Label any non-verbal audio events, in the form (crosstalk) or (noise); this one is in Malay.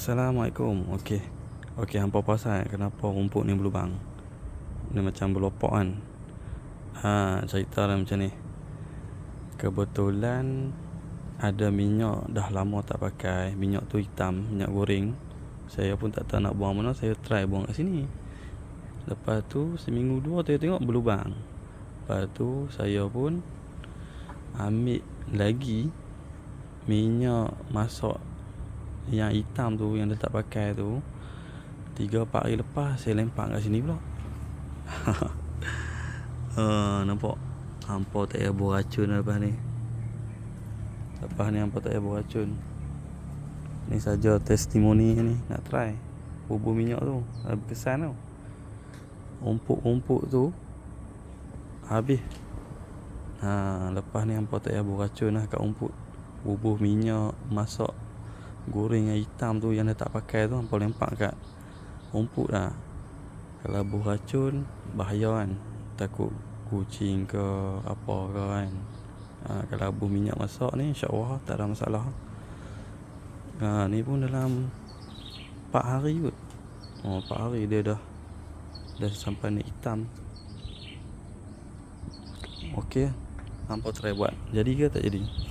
Assalamualaikum. Okey. Okey, hampa pasal kenapa rumput ni berlubang. Ni macam berlopok kan. Ha, cerita lah macam ni. Kebetulan ada minyak dah lama tak pakai. Minyak tu hitam, minyak goreng. Saya pun tak tahu nak buang mana, saya try buang kat sini. Lepas tu seminggu dua saya tengok berlubang. Lepas tu saya pun ambil lagi minyak masak yang hitam tu yang dah tak pakai tu 3 4 hari lepas saya lempak kat sini pula. uh, (laughs) nampak hampa tak payah buat racun lepas ni. Lepas ni hampa tak payah buat racun. Ni saja testimoni ni nak try. Bubur minyak tu, ada berkesan tau. Rumput-rumput tu habis. Ha, lepas ni hampa tak payah buat racun lah kat rumput. Bubur minyak masak goreng yang hitam tu yang dah tak pakai tu hampa lempak kat rumput lah. Kalau buh racun bahaya kan. Takut kucing ke apa ke kan. Ha, kalau buh minyak masak ni insyaAllah tak ada masalah. Ha, ni pun dalam 4 hari kot. Oh, 4 hari dia dah dah sampai ni hitam. Okey, hampa try buat. Jadi ke tak jadi?